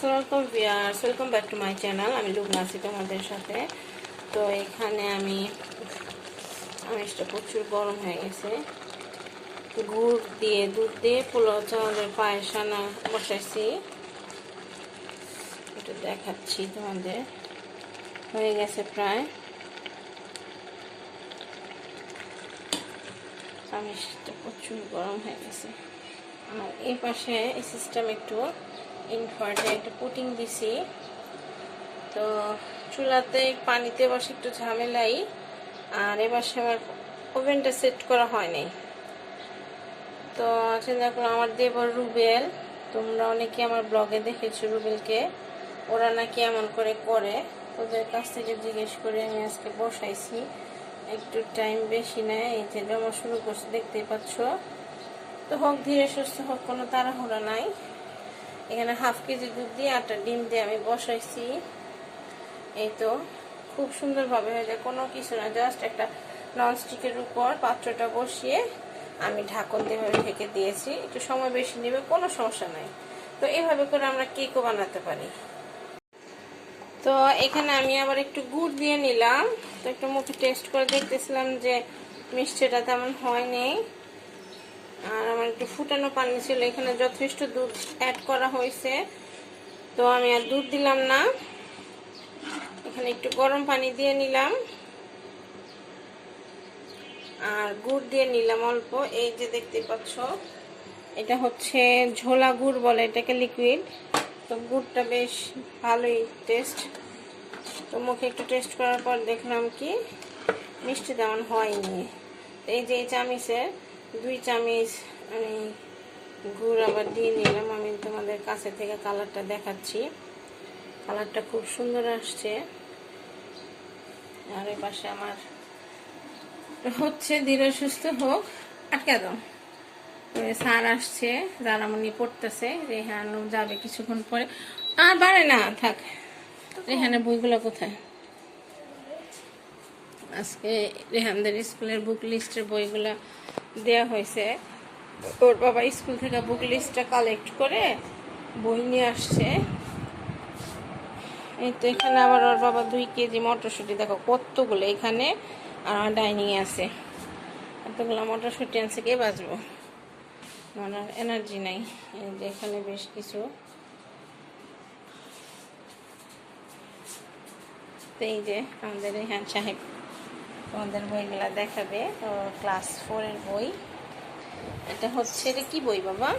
আসসালামাইকুম viewers welcome back to my channel আমি লুবনা তোমাদের সাথে। তো এখানে আমি আমিষটা প্রচুর গরম হয়ে গেছে। গুড় দিয়ে, দুধ দিয়ে, পোলাও চাউলের পায়েস আনা বসাইছি। এটা দেখাচ্ছি তোমাদের। হয়ে গেছে প্রায়। আমিষটা প্রচুর গরম হয়ে গেছে। আর এই পাশে এই সিস্টেম একটু ইনভার্টে একটা পুটিং দিছি। তো চুলাতে পানিতে বসে একটু ঝামেলাই, আর এবার আমার ওভেনটা সেট করা হয় নাই তো চিন্তা করো আমার দেবর রুবেল, তোমরা অনেকে আমার ব্লগে দেখেছ রুবেলকে। ওরা নাকি এমন করে করে। ওদের কাছ থেকে জিজ্ঞেস করে আমি আজকে বসাইছি। একটু টাইম বেশি নেয়, এই যে জমা শুরু করছে, দেখতেই পাচ্ছ। তো হোক, ধীরে সুস্থ হোক, কোনো তাড়াহুড়া নাই। এখানে হাফ কেজি দুধ দিয়ে আটটা ডিম দিয়ে আমি বসাইছি। এই তো, খুব সুন্দরভাবে হয়ে যায়। কোনো কিছু না জাস্ট একটা ননস্টিকের উপর পাত্রটা বসিয়ে আমি ঢাকন দিয়ে ঢেকে দিয়েছি। একটু সময় বেশি নেবে, কোনো সমস্যা নাই। তো এইভাবে করে আমরা কেকও বানাতে পারি। তো এখানে আমি আবার একটু গুড় দিয়ে নিলাম। তো একটু মুখে টেস্ট করে দেখতেছিলাম যে মিষ্টিটা তেমন হয়নি। আর আমার একটু ফুটানো পানি ছিল, এখানে যথেষ্ট দুধ অ্যাড করা হয়েছে। তো আমি আর দুধ দিলাম না। এখানে একটু গরম পানি দিয়ে নিলাম। আর গুড় দিয়ে নিলাম অল্প। এই যে দেখতে পাচ্ছ, এটা হচ্ছে ঝোলা গুড় বলে এটাকে লিকুইড তো গুড়টা বেশ ভালোই টেস্ট তো মুখে একটু টেস্ট করার পর দেখলাম কি, মিষ্টি তেমন হয়নি। এই যে এই চামিচের দুই চামিচ আমি গুড় আবার দিয়ে নিলাম। আমি তোমাদের কাছে থেকে কালারটা দেখাচ্ছি। কালারটা খুব সুন্দর আসছে। আর পাশে আমার হচ্ছে, ধীরে সুস্থ হোক। আটকে দাও স্যার আসছে জানামনি পড়তেছে। রেহানও যাবে কিছুক্ষণ পরে। আর বাড়ে না, থাক। রেহানের বইগুলো কোথায়? আজকে রেহানদের স্কুলের বুক লিস্টের বইগুলো দেওয়া হয়েছে। ওর বাবা স্কুল থেকে বুক লিস্টটা কালেক্ট করে বই নিয়ে আসছে। এই তো এখানে আবার ওর বাবা দুই কেজি মটরশুঁটি, দেখো কতগুলো এখানে আর ডাইনিংয়ে আছে। এতগুলো মটরশুঁটি আনছে, কে বাঁচবো? আমার এনার্জি নাই। এই যে এখানে বেশ কিছু। এই যে আমাদের রেহান সাহেব। তোমাদের বইগুলা দেখাবে। ও ক্লাস ফোরের বই। এটা হচ্ছে এটা কি বই বাবা?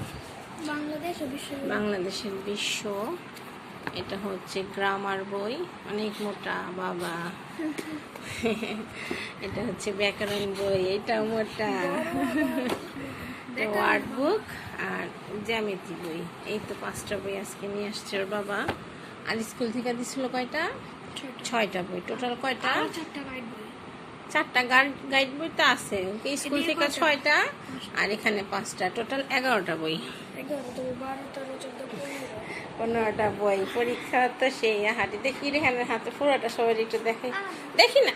বাংলাদেশ বাংলাদেশের বিশ্ব। এটা হচ্ছে গ্রামার বই। অনেক মোটা বাবা। এটা হচ্ছে ব্যাকরণ বই। এটাও মোটা। ওয়ার্ড বুক আর জ্যামিতি বই। এই তো পাঁচটা বই আজকে নিয়ে আসছে ওর বাবা। আর স্কুল থেকে দিছিল কয়টা? ছয়টা। বই। টোটাল কয়টা? চারটা গাইড বই গাইড বই তো আছে। ওকে স্কুল থেকে ছয়টা আর এখানে পাঁচটা। টোটাল এগারোটা বই। পনেরোটা। বই। পরীক্ষা তো সেই হাঁটি দেখি রেহানের হাতে ফোড়াটা সবাই একটু দেখে। দেখি না।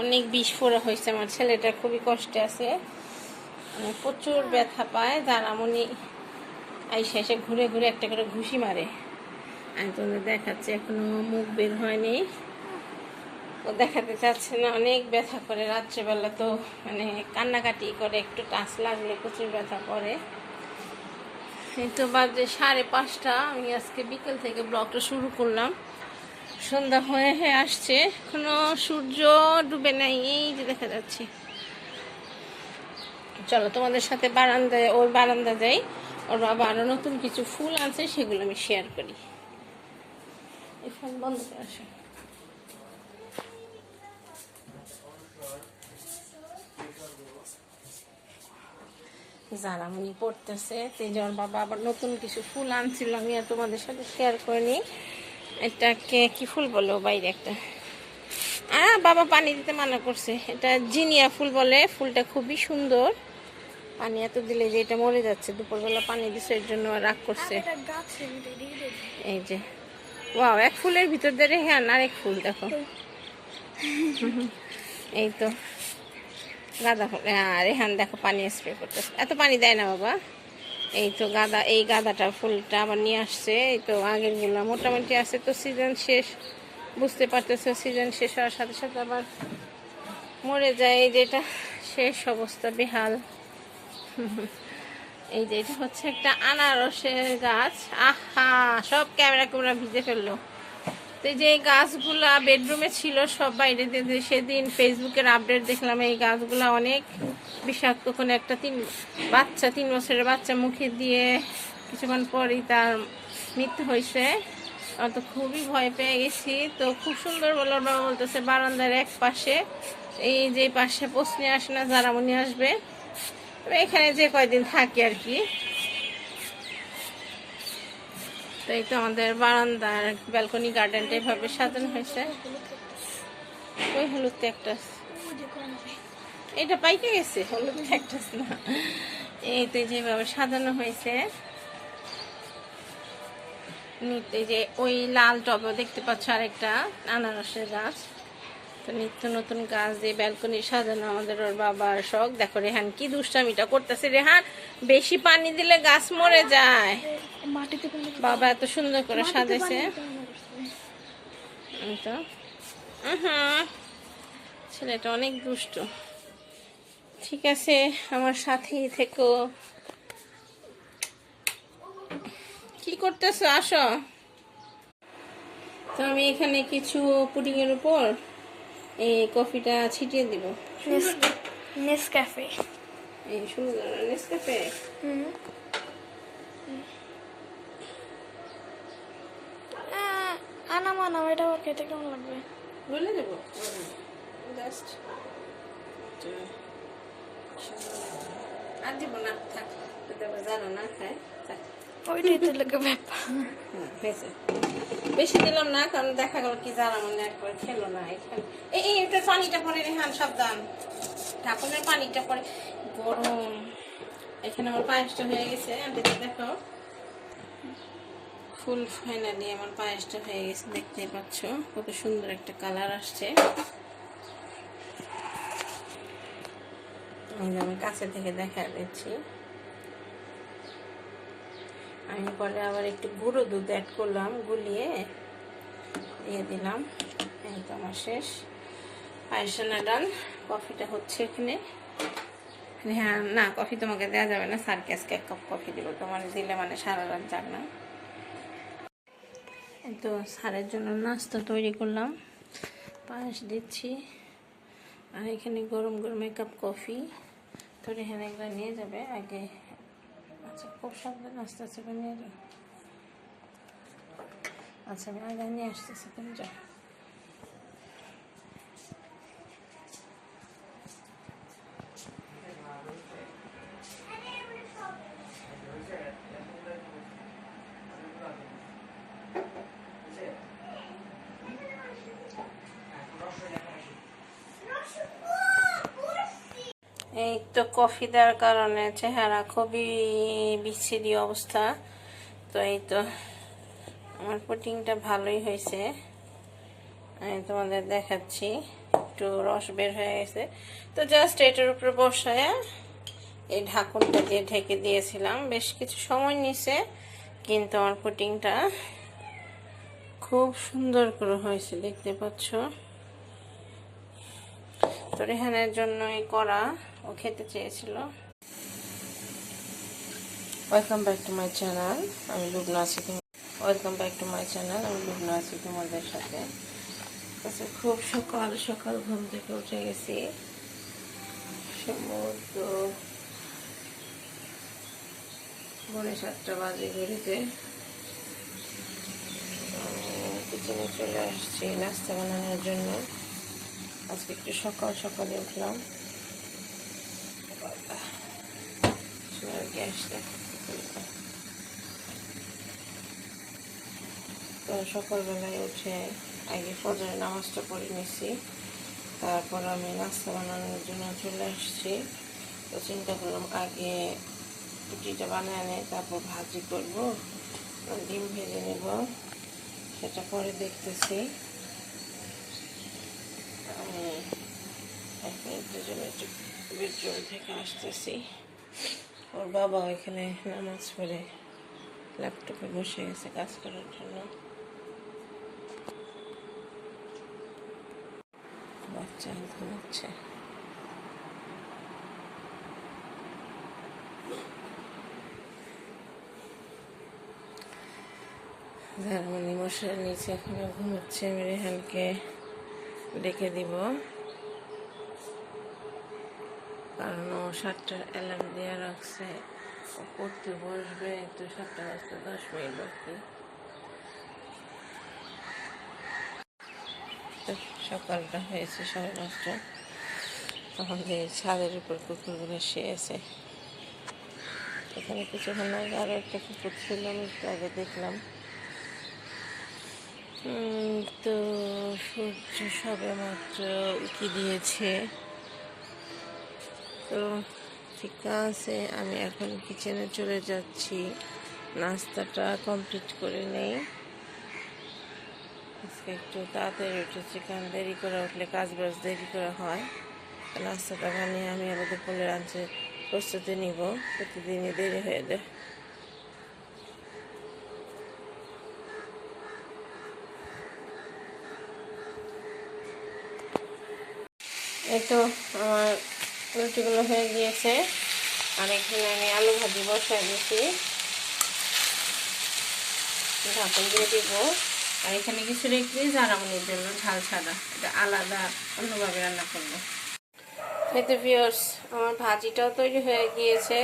অনেক বিষ ফোড়া হয়েছে আমার ছেলেটা খুবই কষ্টে আছে। মানে প্রচুর ব্যথা পায় যার আমনি আইসে এসে ঘুরে ঘুরে একটা করে ঘুষি মারে। আমি তোমাদের দেখাচ্ছি এখনও মুখ বের হয়নি। ও দেখাতে চাচ্ছে না, অনেক ব্যথা করে রাত্রেবেলা তো মানে কান্নাকাটি করে, একটু টাচ লাগলে প্রচুর ব্যথা করে। তো বাজে সাড়ে পাঁচটা, আমি আজকে বিকেল থেকে ব্লগটা শুরু করলাম। সন্ধ্যা হয়ে হয়ে আসছে, এখনও সূর্য ডুবে নাই, এই যে দেখা যাচ্ছে। চলো তোমাদের সাথে বারান্দায়, ওর বারান্দা যাই, ওর বাবা আরও নতুন কিছু ফুল আছে সেগুলো আমি শেয়ার করি। এই ফোন বন্ধ করে আসো। জারামনি পড়তেছে তেজর বাবা আবার নতুন কিছু ফুল আনছিল আমি আর তোমাদের সাথে শেয়ার করে করিনি এটাকে কি ফুল বলে বাইরে একটা? আ বাবা পানি দিতে মানা করছে। এটা জিনিয়া ফুল বলে ফুলটা খুবই সুন্দর। পানি এত দিলে যে এটা মরে যাচ্ছে দুপুরবেলা পানি দিছে এর জন্য রাগ করছে। এই যে ওয়াও এক ফুলের ভিতর দিয়ে রেখে আর এক ফুল দেখো। এই তো। গাঁদা ফুল আর রেহান দেখো পানি স্প্রে করতেছে। এত পানি দেয় না বাবা। এই তো গাঁদা, এই গাঁদাটা ফুলটা আবার নিয়ে আসছে। এই তো আগেরগুলা মোটামুটি আছে তো সিজন শেষ। বুঝতে পারতেছো সিজন শেষ হওয়ার সাথে সাথে আবার মরে যায়। এই যেটা শেষ অবস্থা, বেহাল। এই যে এটা হচ্ছে একটা আনারসের গাছ। আহা, সব ক্যামেরা ক্যামেরা ভিজে ফেলল। তো যে গাছগুলা বেডরুমে ছিল সব বাইরে সেদিন ফেসবুকের আপডেট দেখলাম, এই গাছগুলা অনেক বিষাক্ত, কোনো একটা তিন বাচ্চা, তিন বছরের বাচ্চা মুখে দিয়ে কিছুক্ষণ পরেই তার মৃত্যু হয়েছে। আমার তো খুবই ভয় পেয়ে গেছি। তো খুব সুন্দর বলে বাবা বলতেছে, বারান্দার এক পাশে, এই যে পাশে পশ্নে আসে না জারামনি আসবে। এখানে যে কয়দিন থাকি আর কি। তো এই তো আমাদের বারান্দার ব্যালকনি গার্ডেনটা এভাবে সাজানো হয়েছে। ওই হলুদ ক্যাকটাস এটা পাইকে গেছে? হলুদ ক্যাকটাস না। এই তো যেভাবে সাজানো হয়েছে। নিতে যে ওই লাল টবে দেখতে পাচ্ছ আরেকটা আনারসের গাছ। নিত্য নতুন গাছ দিয়ে ব্যালকনি সাজানো আমাদের ওর বাবার শখ। দেখো রেহান কি দুষ্টামিটা করতেছে। রেহান বেশি পানি দিলে গাছ মরে যায়। বাবা এত সুন্দর করে সাজাইছে। তো। ছেলেটা অনেক দুষ্ট। ঠিক আছে আমার সাথেই থেকো। কি করতেছো? আসো। তো আমি এখানে কিছু পুডিং এর উপর এই কফিটা ছিটিয়ে দিব। নেসক্যাফে। এই সুন্দর নেসক্যাফে? হুম। আহ, আনাম আনাম এটা আবার খেতে কেমন লাগবে? বলে দেবো। জাস্ট আর দিব না থাক জানো না খায় থাক। ওইটাই তো ব্যাপার। বেশি দিলাম না, কারণ দেখা গেল কি জানা মনে একবার খেলো না এই এই পানিটা পরে রেহান, সাবধান। ঠাকুরের পানিটা পরে। গরম। এখানে আমার পায়েসটা হয়ে গেছে, আন্টি দেখো। ফুল ফাইনালি আমার পায়েসটা হয়ে গেছে, দেখতেই পাচ্ছ। কত সুন্দর একটা কালার আসছে। আমি কাছে থেকে দেখা দিচ্ছি। আমি পরে আবার একটু গুঁড়ো দুধ অ্যাড করলাম, গুলিয়ে দিয়ে দিলাম। এই তো আমার শেষ। পায়সানা ডান কফিটা হচ্ছে এখানে। হ্যাঁ না, কফি তোমাকে দেওয়া যাবে না। স্যারকে আজকে এক কাপ কফি দিব? তোমার দিলে মানে সারা রাত যাক না। তো স্যারের জন্য নাস্তা তৈরি করলাম। পায়েস দিচ্ছি। আর এখানে গরম গরম এক কাপ কফি। তো এখানে একবার নিয়ে যাবে। আগে আচ্ছা খুব সাবধান আস্তে আস্তে নিয়ে যাও আচ্ছা আমি আগে নিয়ে আসতেছি তুমি যাও। এই তো কফি দেওয়ার কারণে চেহারা খুবই বিচ্ছিরি অবস্থা। তো এই তো আমার পুটিংটা ভালোই হয়েছে। আমি তোমাদের দেখাচ্ছি। একটু রস বের হয়ে গেছে। তো জাস্ট এটার উপরে বসায় এই ঢাকনটা দিয়ে ঢেকে দিয়েছিলাম। বেশ কিছু সময় নিছে, কিন্তু আমার পুটিংটা খুব সুন্দর করে হয়েছে, দেখতে পাচ্ছ? তো রেহানের জন্যই করা। ও খেতে চেয়েছিল। Welcome back to my channel আমি লুবনা আছি welcome back to my channel আমি লুবনা আছি তোমাদের সাথে। আচ্ছা খুব সকাল সকাল ঘুম থেকে উঠে গেছি। সমুদ্র। পৌনে সাতটা বাজে ঘড়িতে। কিচেনে চলে আসছি, নাস্তা বানানোর জন্য। আজকে একটু সকাল সকালে উঠলাম। গ্যাসটা তো সকালবেলায় উঠে আগে ফজরের নামাজটা পড়ে নিছি তারপর আমি নাস্তা বানানোর জন্য চলে আসছি তো চিন্তা করলাম আগে রুটিটা বানিয়ে নেই তারপর ভাজি করব ডিম ভেজে নেব সেটা পরে দেখতেছি আমি জন্য একটু বেডরুম থেকে আসতেছি ওর বাবা এখানে নামাজ পড়ে ল্যাপটপে বসে গেছে কাজ করার জন্য। বাচ্চা ঘুমাচ্ছে। ঝাড়মণি মশার নিচে এখনও ঘুমাচ্ছে, আমি রেহানকে ডেকে দিব। কারণ ও সাতটার অ্যালার্ম দেওয়া রাখছে। ও পড়তে বসবে, তো সাতটা বাজতে দশ মিনিট বাকি। সকালটা হয়েছে সাড়ে পাঁচটা আমাদের ছাদের উপর কুকুরগুলো শুয়েছে। এখানে কিছুক্ষণ আগে আরও একটা কুকুর ছিল, আমি একটু আগে দেখলাম। তো সূর্য সবে মাত্র উঁকি দিয়েছে। তো ঠিক আছে, আমি এখন কিচেনে চলে যাচ্ছি। নাস্তাটা কমপ্লিট করে নেই। আজকে একটু তাড়াতাড়ি উঠেছি, কারণ দেরি করে উঠলে কাজ বাজ দেরি করে হয়। নাস্তাটা বানিয়ে আমি আবার দুপুরে লাঞ্চে প্রস্তুতি নিব। প্রতিদিনই দেরি হয়ে যায়। এই তো আমার রুটিগুলো হয়ে গিয়েছে। আর এখানে আমি আলু ভাজি বসাই দিয়েছি। ঢাকন দিয়ে দিব। আর এখানে কিছু রেখে জারামনির জন্য ঝাল ছাড়া এটা আলাদা, অন্যভাবে রান্না করব। এই তো আমার ভাজিটাও তৈরি হয়ে গিয়েছে।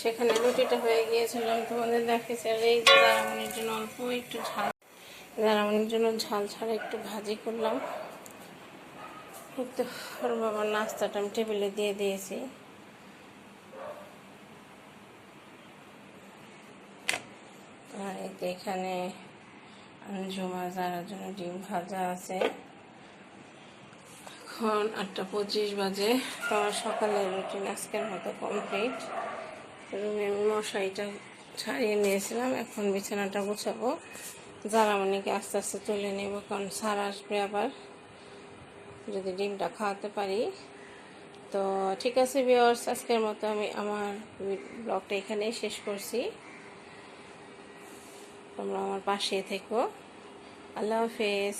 সেখানে রুটিটা হয়ে গিয়েছিল তোমাদের দেখেছি আর এই যে জারামনির জন্য অল্প একটু ঝাল। জারামনির জন্য ঝাল ছাড়া একটু ভাজি করলাম। তো, ওর বাবার নাস্তাটা আমি টেবিলে দিয়ে দিয়েছি। আর এখানে জমা যাওয়ার জন্য ডিম ভাজা আছে। এখন আটটা পঁচিশ বাজে আমার সকালের রুটিন আজকের মতো কমপ্লিট রুমে মশারিটা ছাড়িয়ে নিয়েছিলাম, এখন বিছানাটা গোছাবো। জারামণিকে আস্তে আস্তে তুলে নেব, কারণ সার আসবে আবার। যদি ডিমটা খাওয়াতে পারি। তো ঠিক আছে বিয়র্স আজকের মতো আমি আমার ব্লগটা এখানেই শেষ করছি। তোমরা আমার পাশে থেকো। আল্লাহ হাফেজ।